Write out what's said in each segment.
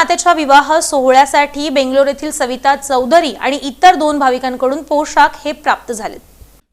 नात्याच्या विवाह सोहळ्यासाठी बेंगलोर येथील सविता चौधरी आणि इतर दोन भाविकांकडून पोशाख हे प्राप्त झालेत.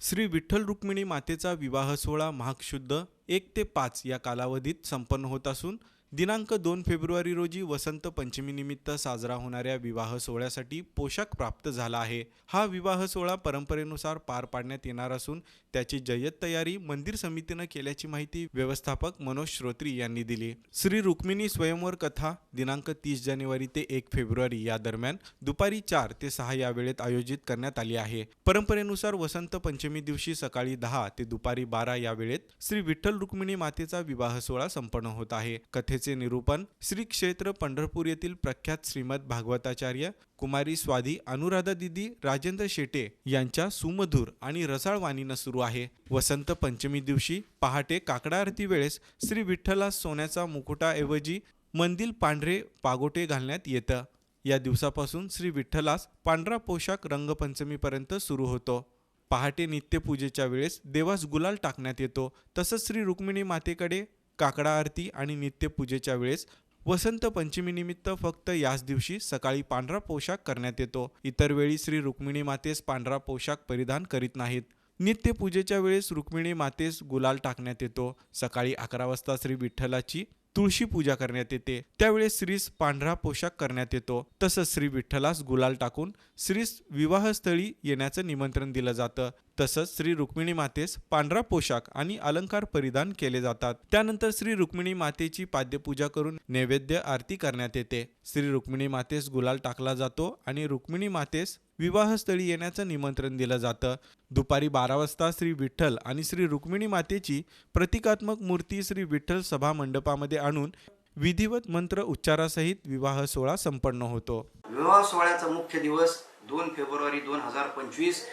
श्री विठ्ठल रुक्मिणी मातेचा विवाह सोहळा माघ शुद्ध एक ते पाच या कालावधीत संपन्न होत असून दिनांक दोन फेब्रुवारी रोजी वसंत पंचमीनिमित्त साजरा होणाऱ्या विवाह सोहळ्यासाठी पोशाख प्राप्त झाला आहे. हा विवाह सोहळा परंपरेनुसार पार पाडण्यात येणार असून त्याची जय्यत तयारी मंदिर समितीनं केल्याची माहिती व्यवस्थापक मनोज श्रोत्री यांनी दिली. श्री रुक्मिणी स्वयंवर कथा दिनांक तीस जानेवारी ते एक फेब्रुवारी या दरम्यान दुपारी चार ते सहा या वेळेत आयोजित करण्यात आली आहे. परंपरेनुसार वसंत पंचमी दिवशी सकाळी दहा ते दुपारी बारा या वेळेत श्री विठ्ठल रुक्मिणी मातेचा विवाह सोहळा संपन्न होत आहे. कथेचे निरूपण श्री क्षेत्र पंढरपूर येथील प्रख्यात श्रीमद भागवताचार्य कुमारी स्वाधी अनुराधा दिदी राजेंद्र शेटे यांच्या सुमधुर आणि रसाळ वाणीनं सुरू आहे वसंत पंचमी दिवशी पहाटे काकडा आरती वेळेस श्री विठ्ठलास सोन्याचा मुकुटाऐवजी मंदिर पांढरे पागोटे घालण्यात येतं. या दिवसापासून श्री विठ्ठलास पांढरा पोशाख रंगपंचमीपर्यंत सुरू होतो. पहाटे नित्यपूजेच्या वेळेस देवास गुलाल टाकण्यात येतो. तसंच श्री रुक्मिणी मातेकडे काकडा आरती आणि नित्यपूजेच्या वेळेस वसंत पंचमीनिमित्त फक्त याच दिवशी सकाळी पांढरा पोशाख करण्यात येतो. इतर वेळी श्री रुक्मिणी मातेस पांढरा पोशाख परिधान करीत नाहीत. नित्यपूजेच्या वेळेस रुक्मिणी मातेस गुलाल टाकण्यात येतो. सकाळी अकरा वाजता श्री विठ्ठलाची तुळशी पूजा करण्यात येते. त्यावेळेस श्रीस पांढरा पोशाख करण्यात येतो. तसंच श्री विठ्ठलास गुलाल टाकून श्रीस विवाहस्थळी येण्याचं निमंत्रण दिलं जातं. तसंच श्री रुक्मिणी मातेस पांढरा पोशाख आणि अलंकार परिधान केले जातात. त्यानंतर श्री रुक्मिणी मातेची पाद्यपूजा करून नैवेद्य आरती करण्यात येते. श्री रुक्मिणी मातेस गुलाल टाकला जातो आणि रुक्मिणी मातेस विवाहस्थळी येण्याचं निमंत्रण दिलं जातं. दुपारी बारा वाजता श्री विठ्ठल आणि श्री रुक्मिणी मातेची प्रतिकात्मक मूर्ती श्री विठ्ठल सभा मंडपामध्ये आणून विधिवत मंत्र उच्चारासहित विवाह सोहळा संपन्न होतो. विवाह सोहळ्याचा मुख्य दिवस दोन फेब्रुवारी दोन हजार पंचवीस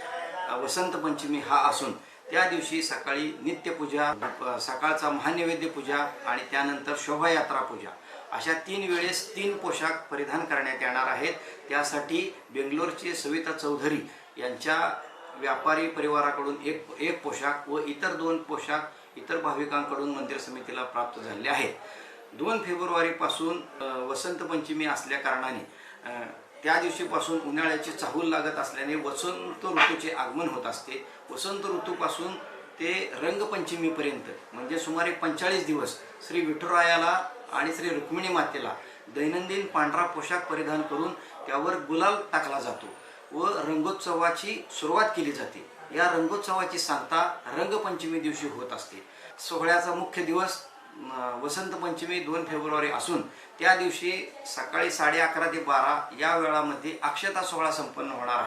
वसंत पंचमी हा असून त्या दिवशी सकाळी नित्यपूजा सकाळचा महानैवेद्य पूजा आणि त्यानंतर शोभायात्रा पूजा. अशा तीन वेळेस तीन पोशाख परिधान करण्यात येणार आहेत. त्यासाठी बेंगलोरचे सविता चौधरी यांच्या व्यापारी परिवाराकडून एक एक पोशाख व इतर दोन पोशाख इतर भाविकांकडून मंदिर समितीला प्राप्त झालेले आहेत. दोन फेब्रुवारीपासून वसंत पंचमी असल्या कारणाने त्या दिवशीपासून उन्हाळ्याची चाहूल लागत असल्याने वसंत ऋतूचे आगमन होत असते. वसंत ऋतूपासून ते रंगपंचमीपर्यंत म्हणजे सुमारे पंचेचाळीस दिवस श्री विठुरायाला आणि श्री रुक्मिणी मातेला दैनंदिन पांढरा पोशाख परिधान करून त्यावर गुलाल टाकला जातो व रंगोत्सवाची सुरुवात केली जाते. या रंगोत्सवाची सांगता रंगपंचमी दिवशी होत असते. सोहळ्याचा मुख्य दिवस वसंत पंचमी दोन फेब्रुवारी असून त्या दिवशी सकाळी साडे अकरा ते बारा या वेळामध्ये अक्षता सोहळा संपन्न होणार आहे.